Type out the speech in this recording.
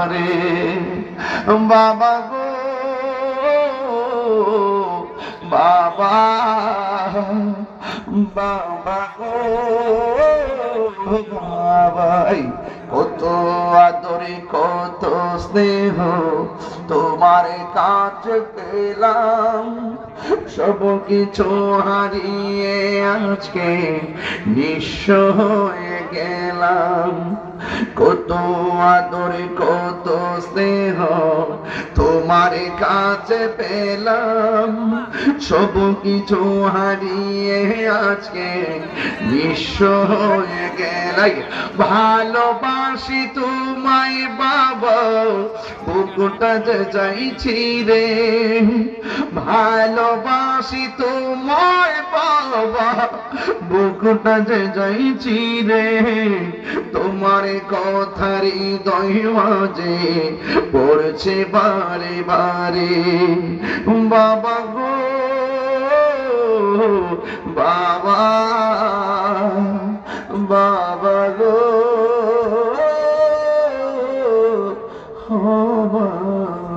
বারে বাবা গো, বাবা বাবা গো বাবাই কত আদরে, কত স্নেহ তোমার কাছে পেলাম। সব কিছু হারিয়ে আজকে নিঃস্ব হয়ে গেলাম। কত আদরে, কত স্নেহ তোমার কাছে পেলাম। সব কিছু হারিয়ে আজকে নিঃস্ব হয়ে গেলাই। ভালোবাসি বাবা বুকুটা চাইছি রে, ভালোবাসি তোমায় বাবা। বুকুটা যে যাইছি রে, তোমার কথার হৃদয় মাঝে পড়ছে বারে বারে। বাবা গো, বাবা বাবা গো। বাবা।